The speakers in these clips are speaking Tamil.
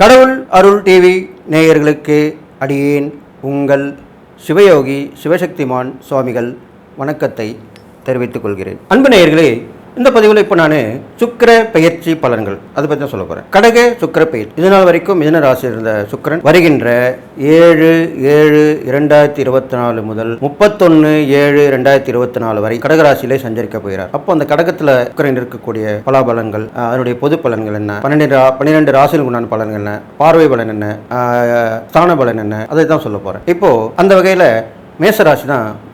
கடவுள் அருள் டிவி நேயர்களுக்கு அடியேன் உங்கள் சிவயோகி சிவசக்திமான் சுவாமிகள் வணக்கத்தை தெரிவித்துக் கொள்கிறேன். அன்பு நேயர்களே இந்த பதிவில் இப்போ நான் சுக்கர பெயர்ச்சி பலன்கள் அதை பற்றி தான் சொல்ல போகிறேன் கடக சுக்கர பெயர் இது நாள் வரைக்கும் மிதன ராசி இருந்த சுக்கரன் வருகின்ற ஏழு ஏழு இரண்டாயிரத்தி இருபத்தி நாலு முதல் முப்பத்தொன்று ஏழு ரெண்டாயிரத்தி இருபத்தி நாலு வரை கடகராசியிலே சஞ்சரிக்க போகிறார். அப்போ அந்த கடகத்தில் சுக்கிரன் இருக்கக்கூடிய பலாபலன்கள் அதனுடைய பொது பலன்கள் என்ன? பன்னெண்டு ரா- பன்னிரெண்டு ராசிகளுக்கு உண்டான பலன்கள் என்ன? பார்வை பலன் என்ன? ஸ்தான பலன் என்ன? அதை தான் சொல்ல போகிறேன் இப்போது அந்த வகையில் மேச ராசி தான்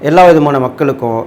எல்லா விதமான மக்களுக்கும்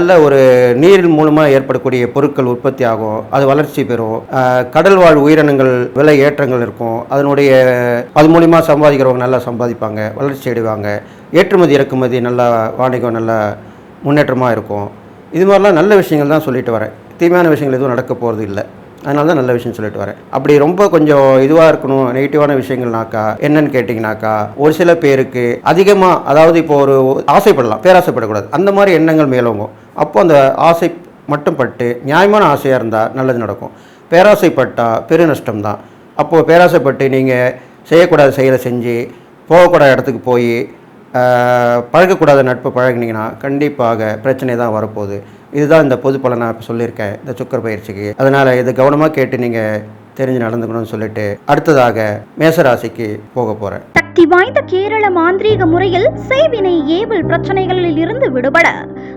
நல்ல ஒரு நீரின் மூலமாக ஏற்படக்கூடிய பொருட்கள் உற்பத்தி ஆகும் அது வளர்ச்சி பெறும். கடல் வாழ் உயிரினங்கள் விலை ஏற்றங்கள் இருக்கும். அதனுடைய அது மூலிமா சம்பாதிக்கிறவங்க நல்லா சம்பாதிப்பாங்க வளர்ச்சி அடைவாங்க. ஏற்றுமதி இறக்குமதி நல்லா வாணிகம் நல்லா முன்னேற்றமாக இருக்கும். இது மாதிரிலாம் நல்ல விஷயங்கள் தான் சொல்லிட்டு வரேன். தீமையான விஷயங்கள் எதுவும் நடக்க போகிறது இல்லை. அதனால தான் நல்ல விஷயம் சொல்லிட்டு வரேன். அப்படி ரொம்ப கொஞ்சம் இதுவாக இருக்கணும் நெகட்டிவான விஷயங்கள்னாக்கா என்னன்னு கேட்டிங்கனாக்கா ஒரு சில பேருக்கு அதிகமாக அதாவது இப்போ ஒரு ஆசைப்படலாம் பேராசைப்படக்கூடாது. அந்த மாதிரி எண்ணங்கள் மேலோங்கும். அப்போ அந்த ஆசை மட்டும் பட்டு நியாயமான ஆசையாக இருந்தால் நல்லது நடக்கும். பேராசைப்பட்டால் பெரு நஷ்டம் தான் அப்போது பேராசைப்பட்டு நீங்கள் செய்யக்கூடாத செயலை செஞ்சு போகக்கூடாத இடத்துக்கு போய் பழகக்கூடாத நட்பு பழகுனீங்கன்னா கண்டிப்பாக பிரச்சனை தான் வரப்போகுது. இதுதான் இந்த பொது பலனை இப்போ சொல்லியிருக்கேன் இந்த சுக்கர பயிற்சிக்கு. அதனால் இது கவனமாக கேட்டு நீங்கள் தெரிஞ்சு நடந்துக்கணும்னு சொல்லிட்டு அடுத்ததாக மேசராசிக்கு போக போகிறேன் சக்தி வாய்ந்த கேரள மாந்திரீக முறையில் செய்வினை ஏவல் பிரச்சனைகளில் இருந்து விடுபட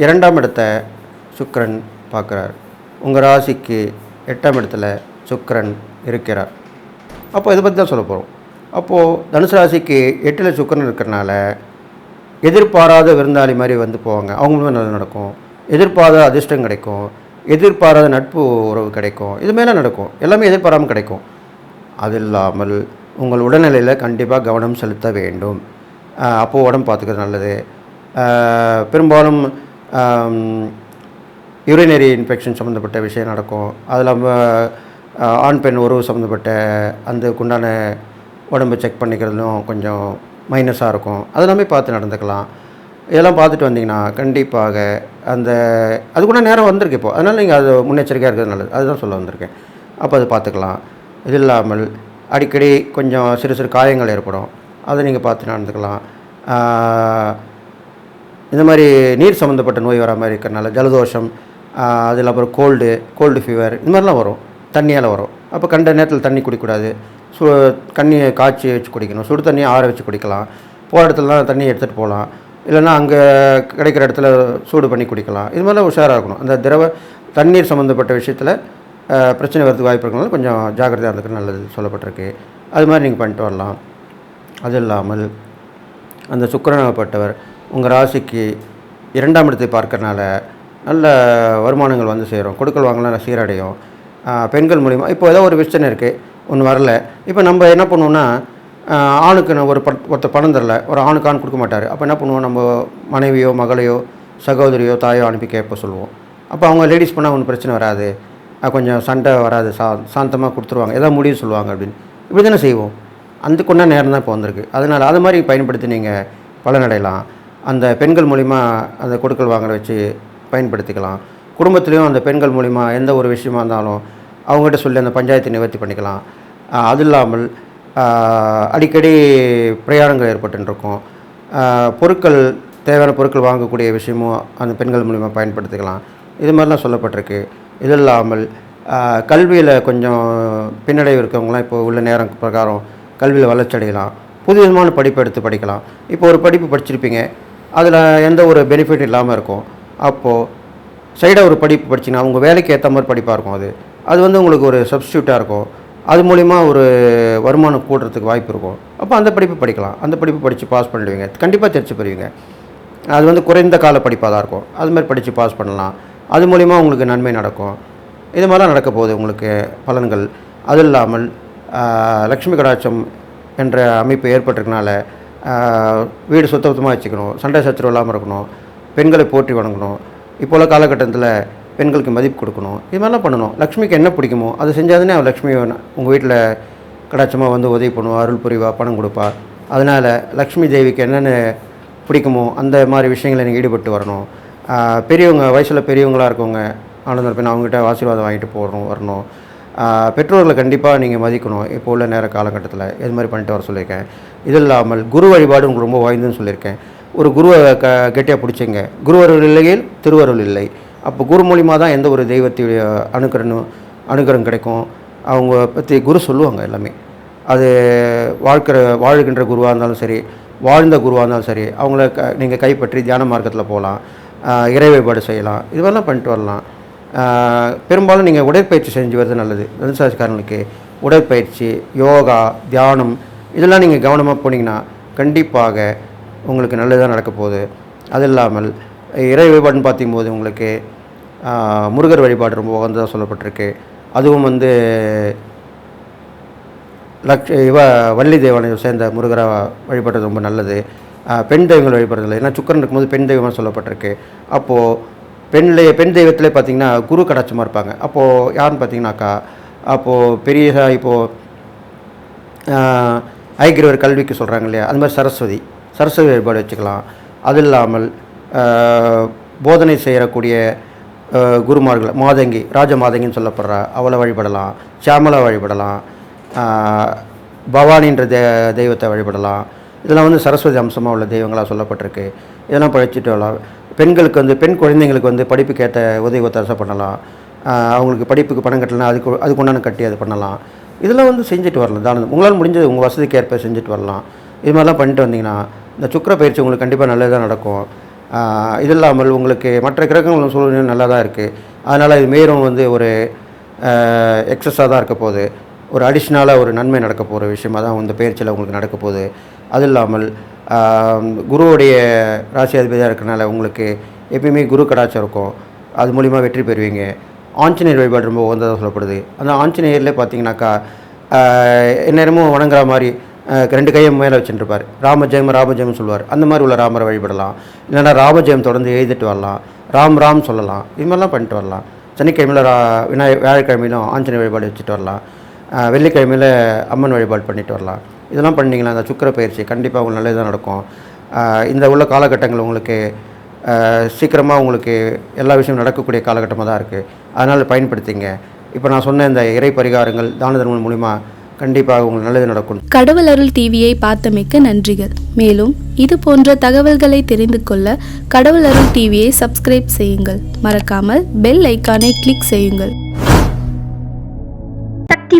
இரண்டாம் இடத்த சுக்கரன் பார்க்குறார். உங்கள் ராசிக்கு எட்டாம் இடத்துல சுக்கரன் இருக்கிறார். அப்போ இதை பற்றி தான் சொல்ல போகிறோம் அப்போது தனுசு ராசிக்கு எட்டில் சுக்கரன் இருக்கிறனால எதிர்பாராத விருந்தாளி மாதிரி வந்து போவாங்க. அவங்களும் நல்லா நல்லது நடக்கும். எதிர்பாராத அதிர்ஷ்டம் கிடைக்கும். எதிர்பாராத நட்பு உறவு கிடைக்கும். இது மேலே நடக்கும். எல்லாமே எதிர்பாராமல் கிடைக்கும். அது இல்லாமல் உங்கள் உடல்நிலையில் கண்டிப்பாக கவனம் செலுத்த வேண்டும். அப்போது உடம்பு பார்த்துக்கிறது நல்லது. பெரும்பாலும் யூரினரி இன்ஃபெக்ஷன் சம்மந்தப்பட்ட விஷயம் நடக்கும். அது இல்லாமல் ஆண் பெண் உறவு சம்மந்தப்பட்ட அதுக்குண்டான உடம்பு செக் பண்ணிக்கிறதுலும் கொஞ்சம் மைனஸாக இருக்கும். அதெல்லாமே பார்த்து நடந்துக்கலாம். இதெல்லாம் பார்த்துட்டு வந்தீங்கன்னா கண்டிப்பாக அந்த அது கூட நேரம் வந்திருக்கு இப்போது அதனால் நீங்கள் அது முன்னெச்சரிக்கையாக இருக்கிறது நல்லது. அதுதான் சொல்ல வந்திருக்கேன். அப்போ அது பார்த்துக்கலாம். இது இல்லாமல் அடிக்கடி கொஞ்சம் சிறு சிறு காயங்கள் ஏற்படும். அதை நீங்கள் பார்த்து நடந்துக்கலாம். இந்த மாதிரி நீர் சம்மந்தப்பட்ட நோய் வர மாதிரி இருக்கிறனால ஜலதோஷம் அதில் அப்புறம் கோல்டு கோல்டு ஃபீவர் இந்த மாதிரிலாம் வரும். தண்ணியால் வரும். அப்போ கண்ட நேரத்தில் தண்ணி குடிக்கக்கூடாது. சு தண்ணியை காய்ச்சி வச்சு குடிக்கணும். சுடு தண்ணியை ஆற வச்சு குடிக்கலாம். போகிற இடத்துலலாம் தண்ணி எடுத்துகிட்டு போகலாம். இல்லைன்னா அங்கே கிடைக்கிற இடத்துல சூடு பண்ணி குடிக்கலாம். இது மாதிரிலாம் உஷாராக இருக்கணும். அந்த திரவ தண்ணீர் சம்மந்தப்பட்ட விஷயத்தில் பிரச்சனை வரதுக்கு வாய்ப்பு இருக்கனால கொஞ்சம் ஜாக்கிரதையாக இருந்துக்கிறது நல்லது சொல்லப்பட்டிருக்கு. அது மாதிரி நீங்கள் பண்ணிட்டு வரலாம். அது இல்லாமல் அந்த சுக்கிரனாகப்பட்டவர் உங்கள் ராசிக்கு இரண்டாம் இடத்தை பார்க்கறனால நல்ல வருமானங்கள் வந்து சேரும். கொடுக்கல் வாங்கலாம் சீரடையும். பெண்கள் மூலிமா இப்போ ஏதோ ஒரு விஷயம் இருக்குது ஒன்று வரல. இப்போ நம்ம என்ன பண்ணுவோம்னா ஆணுக்கு ஒரு பட் ஒருத்தர் பணம் தரல. ஒரு ஆணுக்கு ஆண் கொடுக்க மாட்டார். அப்போ என்ன பண்ணுவோம்? நம்ம மனைவியோ மகளையோ சகோதரியோ தாயோ அனுப்பி கேட்ப சொல்லுவோம்? அப்போ அவங்க லேடிஸ் பண்ணால் ஒன்றும் பிரச்சனை வராது. கொஞ்சம் சண்டை வராது. சா சாந்தமாக கொடுத்துருவாங்க. எதாவது முடிவு சொல்லுவாங்க அப்படின்னு. இப்படி தானே செய்வோம். அந்த கொண்ட நேரம் தான் இப்போ வந்திருக்கு. அதனால் அது மாதிரி பயன்படுத்தி நீங்கள் பலனடையலாம். அந்த பெண்கள் மூலிமா அந்த கொடுக்கல் வாங்கலை வச்சு பயன்படுத்திக்கலாம். குடும்பத்துலேயும் அந்த பெண்கள் மூலிமா எந்த ஒரு விஷயமா இருந்தாலும் அவங்ககிட்ட சொல்லி அந்த பஞ்சாயத்தை நிவர்த்தி பண்ணிக்கலாம். அது இல்லாமல் அடிக்கடி பிரயாணங்கள் ஏற்பட்டுருக்கும். பொருட்கள் தேவையான பொருட்கள் வாங்கக்கூடிய விஷயமும் அந்த பெண்கள் மூலிமா பயன்படுத்திக்கலாம். இது மாதிரிலாம் சொல்லப்பட்டிருக்கு. இது இல்லாமல் கல்வியில் கொஞ்சம் பின்னடைவு இருக்கவங்களாம் இப்போ உள்ள நேரம் பிரகாரம் கல்வியில் வளர்ச்சி அடையலாம் புது விதமான படிப்பு எடுத்து படிக்கலாம். இப்போ ஒரு படிப்பு படிச்சிருப்பீங்க. அதில் எந்த ஒரு பெனிஃபிட் இல்லாமல் இருக்கும். அப்போது சைடாக ஒரு படிப்பு படிச்சிங்கன்னா உங்கள் வேலைக்கு ஏற்ற மாதிரி படிப்பாக இருக்கும் அது. அது வந்து உங்களுக்கு ஒரு சப்ஸ்டியூட்டாக இருக்கும். அது மூலிமா ஒரு வருமானம் கூடுறதுக்கு வாய்ப்பு இருக்கும். அப்போ அந்த படிப்பு படிக்கலாம். அந்த படிப்பு படித்து பாஸ் பண்ணிடுவீங்க. கண்டிப்பாக தெரிச்சு பெறுவீங்க. அது வந்து குறைந்த கால படிப்பாக தான் இருக்கும். அது மாதிரி படித்து பாஸ் பண்ணலாம். அது மூலிமா உங்களுக்கு நன்மை நடக்கும். இது மாதிரிலாம் நடக்க போகுது உங்களுக்கு பலன்கள். அது இல்லாமல் லக்ஷ்மி கடாட்சம் என்ற அமைப்பு ஏற்பட்டிருக்கனால வீடு சுத்தபத்தமாக வச்சுக்கணும் சண்டை சச்சரவு இல்லாமல் இருக்கணும் பெண்களை போற்றி வணங்கணும். இப்போ உள்ள காலகட்டத்தில் பெண்களுக்கு மதிப்பு கொடுக்கணும். இது மாதிரிலாம் பண்ணணும். லக்ஷ்மிக்கு என்ன பிடிக்குமோ அதை செஞ்சாதானே அவள் லக்ஷ்மி உங்கள் வீட்டில் கடாட்சமாக வந்து உதவி பண்ணுவா அருள் புரிவா பணம் கொடுப்பா. அதனால் லக்ஷ்மி தேவிக்கு என்னென்ன பிடிக்குமோ அந்த மாதிரி விஷயங்களை நீங்கள் ஈடுபட்டு வரணும். பெரியவங்க வயசில் பெரியவங்களாக இருக்கவங்க ஆனந்த பெண் அவங்ககிட்ட ஆசீர்வாதம் வாங்கிட்டு போகணும் வரணும். பெற்றோர்களை கண்டிப்பாக நீங்கள் மதிக்கணும். இப்போ உள்ள நேர காலகட்டத்தில் இது மாதிரி பண்ணிட்டு வர சொல்லியிருக்கேன். இது இல்லாமல் குரு வழிபாடு உங்களுக்கு ரொம்ப வாய்ந்துன்னு சொல்லியிருக்கேன். ஒரு குருவை க கெட்டியாக பிடிச்சிங்க. குருவருள் இல்லையில் திருவருள் இல்லை. அப்போ குரு மூலிமா தான் எந்த ஒரு தெய்வத்துடைய அனுக்கரணும் அணுகரம் கிடைக்கும். அவங்க பற்றி குரு சொல்லுவாங்க எல்லாமே. அது வாழ்க்கிற வாழ்கின்ற குருவாக இருந்தாலும் சரி வாழ்ந்த குருவாக இருந்தாலும் சரி அவங்கள க நீங்கள் கைப்பற்றி தியான மார்க்கத்தில் போகலாம். இறை வழிபாடு செய்யலாம். இதுவெல்லாம் பண்ணிட்டு வரலாம். பெரும்பாலும் நீங்கள் உடற்பயிற்சி செஞ்சு வருது நல்லது. தனுசாசிக்காரங்களுக்கு உடற்பயிற்சி யோகா தியானம் இதெல்லாம் நீங்கள் கவனமாக போனீங்கன்னா கண்டிப்பாக உங்களுக்கு நல்லதாக நடக்க போகுது. அது இல்லாமல் இறை வழிபாடுன்னு பார்த்திங்கும்போது உங்களுக்கு முருகர் வழிபாடு ரொம்ப உகந்ததாக சொல்லப்பட்டிருக்கு. அதுவும் வந்து லக்ஷ இவ வள்ளி தேவனை சேர்ந்த முருகரை வழிபடுறது ரொம்ப நல்லது. பெண் தெய்வங்கள் வழிபடுறதில்லை ஏன்னா சுக்கரன் இருக்கும்போது பெண் தெய்வமாக சொல்லப்பட்டிருக்கு. அப்போது பெண்லே பெண் தெய்வத்திலே பார்த்திங்கன்னா குரு கடாட்சமாக இருப்பாங்க. அப்போது யாருன்னு பார்த்தீங்கன்னாக்கா அப்போது பெரிய இப்போது ஐக்கிரவர் கல்விக்கு சொல்கிறாங்க இல்லையா? அது மாதிரி சரஸ்வதி சரஸ்வதி வழிபாடு வச்சுக்கலாம். அது இல்லாமல் போதனை செய்யக்கூடிய குருமார்கள் மாதங்கி ராஜ மாதங்கின்னு சொல்லப்படுற அவளை வழிபடலாம். சியாமலா வழிபடலாம். பவானின்ற தே தெய்வத்தை வழிபடலாம். இதெல்லாம் வந்து சரஸ்வதி அம்சமாக உள்ள தெய்வங்களாக சொல்லப்பட்டிருக்கு. இதெல்லாம் படிச்சுட்டு வரலாம். பெண்களுக்கு வந்து பெண் குழந்தைங்களுக்கு வந்து படிப்புக்கு ஏற்ற உதவி ஒத்தாசை பண்ணலாம். அவங்களுக்கு படிப்புக்கு பணம் கட்டலாம் அதுக்கு அதுக்கு உண்டான கட்டி அது பண்ணலாம். இதெல்லாம் வந்து செஞ்சுட்டு வரலாம். தானம் உங்களால் முடிஞ்சது உங்கள் வசதிக்கு ஏற்ப செஞ்சுட்டு வரலாம். இது மாதிரிலாம் பண்ணிட்டு வந்தீங்கன்னா இந்த சுக்கிர பயிற்சி உங்களுக்கு கண்டிப்பாக நல்லதாக நடக்கும். இது இல்லாமல் உங்களுக்கு மற்ற கிரகங்களும் சூழ்நிலை நல்லா தான் இருக்குது அதனால் இது மேலும் வந்து ஒரு எக்ஸஸாக தான் இருக்க போகுது. ஒரு அடிஷ்னலாக ஒரு நன்மை நடக்க போகிற விஷயமாக தான் இந்த பயிற்சியில் உங்களுக்கு நடக்க போகுது. அது இல்லாமல் குருவுடைய ராசி அதிபதியாக இருக்கனால உங்களுக்கு எப்பயுமே குரு கடாச்சம் இருக்கும். அது மூலிமா வெற்றி பெறுவீங்க. ஆஞ்சநேயர் வழிபாடு ரொம்ப உகந்ததாக சொல்லப்படுது. அந்த ஆஞ்சநேயரில் பார்த்தீங்கன்னாக்கா எந்நேரமும் வணங்குற மாதிரி ரெண்டு கையை மேலே வச்சுட்டுருப்பார். ராமஜெயம் ராமஜெயம் சொல்லுவார். அந்த மாதிரி உள்ள ராமரை வழிபடலாம். இல்லைன்னா ராமஜெயம் தொடர்ந்து எழுதிட்டு வரலாம். ராம் ராம் சொல்லலாம். இது மாதிரிலாம் பண்ணிட்டு வரலாம். சனிக்கிழமையில் ரா விநாய வியாழக்கிழமையிலும் ஆஞ்சநேயர் வழிபாடு வச்சுட்டு வரலாம். வெள்ளிக்கிழமையில் அம்மன் வழிபாடு பண்ணிட்டு வரலாம். இதெல்லாம் பண்ணிங்கன்னா அந்த சுக்கர பயிற்சி கண்டிப்பாக உங்களுக்கு நல்லது நடக்கும். இந்த உள்ள காலகட்டங்கள் உங்களுக்கு சீக்கிரமாக உங்களுக்கு எல்லா விஷயமும் நடக்கக்கூடிய காலகட்டமாக தான் இருக்குது அதனால் பயன்படுத்திங்க. இப்போ நான் சொன்ன இந்த இறை பரிகாரங்கள் தான தர்மம் மூலிமா கண்டிப்பாக உங்களுக்கு நல்லது நடக்கும். கடவுள் அருள் டிவியை பார்த்தமைக்க நன்றிகள். மேலும் இது போன்ற தகவல்களை தெரிந்து கொள்ள கடவுள் அருள் டிவியை சப்ஸ்கிரைப் செய்யுங்கள். மறக்காமல் பெல் ஐக்கானை கிளிக் செய்யுங்கள்.